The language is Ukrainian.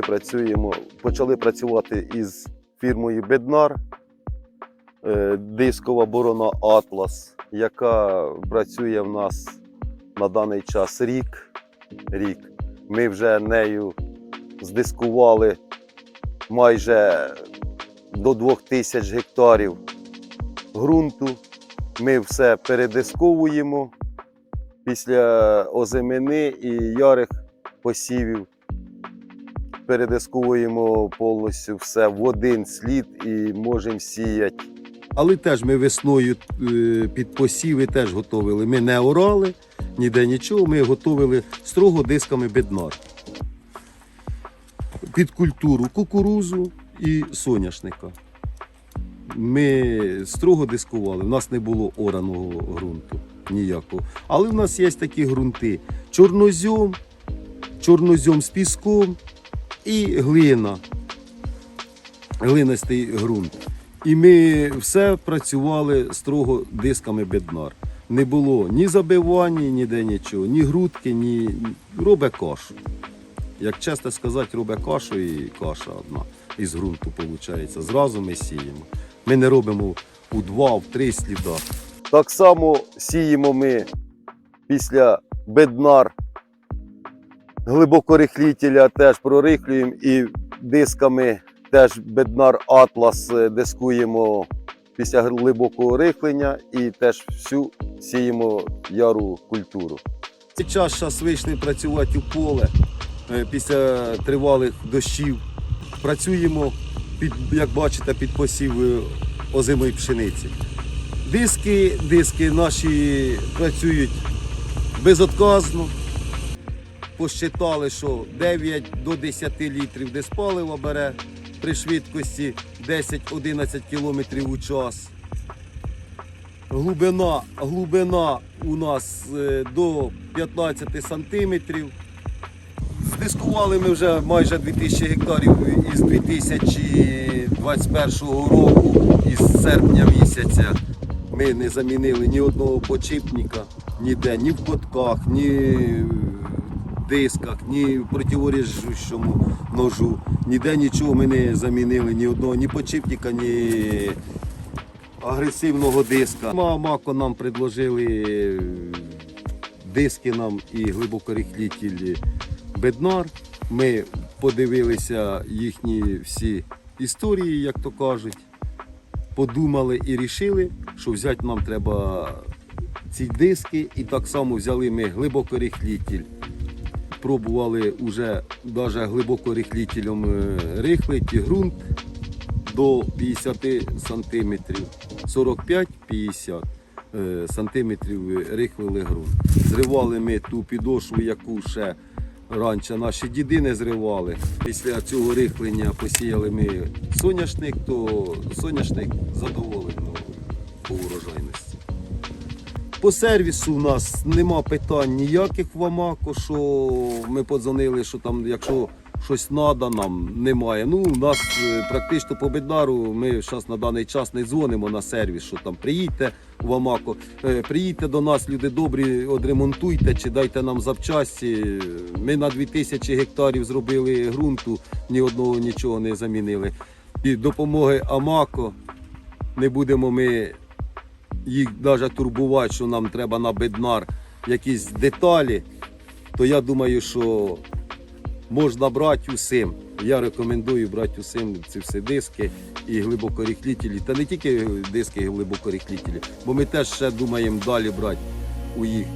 працюємо, почали працювати із фірмою Беднар, е, дискова борона Атлас, яка працює в нас на даний час рік. рік. Ми вже нею здискували майже до 2000 гектарів ґрунту. Ми все передисковуємо після озимини і ярих посівів. Передисковуємо повністю все в один слід і можемо сіяти. Але теж ми весною е, під посіви теж готовили. Ми не орали, ніде нічого, ми готовили строго дисками беднар. Під культуру кукурузу і соняшника. Ми строго дискували, у нас не було ораного ґрунту ніякого. Але в нас є такі ґрунти: чорнозьом, чорнозьом з піском і глина. Глинистий ґрунт. І ми все працювали строго дисками беднар. Не було ні забивання, ніде нічого, ні грудки, ні робе кашу. Як чесно сказати, робе кашу і каша одна із ґрунту виходить. Зразу ми сіємо. Ми не робимо у два, в три сліда. Так само сіємо ми після беднар глибокорихлітеля теж прорихлюємо і дисками теж беднар Атлас е, дискуємо після глибокого рихлення і теж всю сіємо яру культуру. Час зараз вийшли працювати у поле е, після тривалих дощів. Працюємо, під, як бачите, під посів е, озимої пшениці. Диски, диски наші працюють безотказно. Посчитали, що 9 до 10 літрів диспалива бере при швидкості 10-11 км у час. Глибина, глибина у нас е, до 15 сантиметрів. Дискували ми вже майже 2000 гектарів із 2021 року, із серпня місяця. Ми не замінили ні одного почіпника, ніде, ні в котках, ні дисках, ні противоріжущому ножу. Ніде нічого ми не замінили, ні одного, ні почіпника, ні агресивного диска. Ма- Мако нам предложили диски нам і глибокорихлітель Беднар. Ми подивилися їхні всі історії, як то кажуть. Подумали і рішили, що взяти нам треба ці диски, і так само взяли ми глибокорихлітель. Пробували вже навіть глибокорихлітелем е, рихлити ґрунт до 50 сантиметрів, 45-50 е, сантиметрів рихлили ґрунт. Зривали ми ту підошву, яку ще раніше наші діди не зривали. Після цього рихлення посіяли ми соняшник, то соняшник урожайності. По сервісу у нас нема питань ніяких в Амако, що ми подзвонили, що там, якщо щось треба, нам немає. Ну, у нас е, практично по беднару ми зараз на даний час не дзвонимо на сервіс, що там приїдьте в Амако, е, приїдьте до нас, люди добрі, одремонтуйте чи дайте нам запчасті. Ми на 2000 гектарів зробили ґрунту, ні одного нічого не замінили. І допомоги Амако не будемо ми їх навіть турбувати, що нам треба на беднар якісь деталі, то я думаю, що можна брати усім. Я рекомендую брати усім ці всі диски і глибокоріхлітелі. Та не тільки диски і глибокоріхлітелі, бо ми теж ще думаємо далі брати у їх